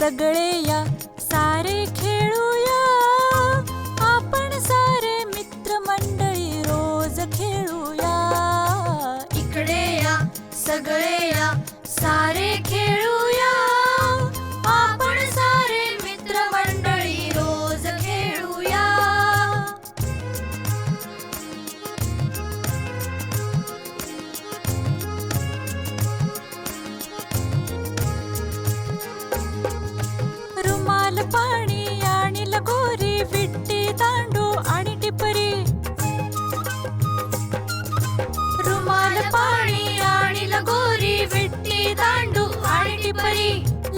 सगळे या. सारे खेळूया. आपण सारे मित्रमंडळी रोज खेळूया. इकडे या सगळे या. सारे खेळ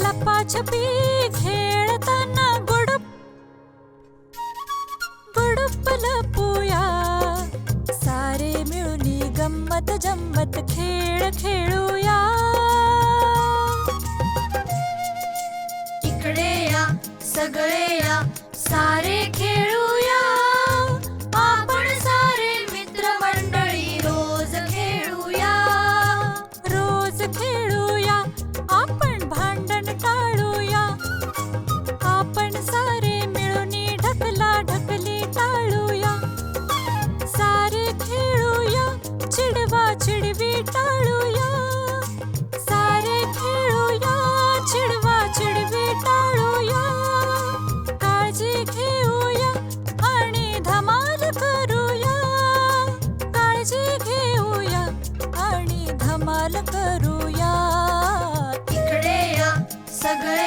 लपाछपी खेळताना गुडुप गुडुप लपूया सारे मिळून गंमत जम्मत खेळ खेळूया. चिडवा चिडवी टाळूया. सारे खेळूया चिडवा चिडवी टाळूया. काळजी घेऊया आणि धमाल करूया. काळजी घेऊया आणि धमाल करूया. इकडे या सगळे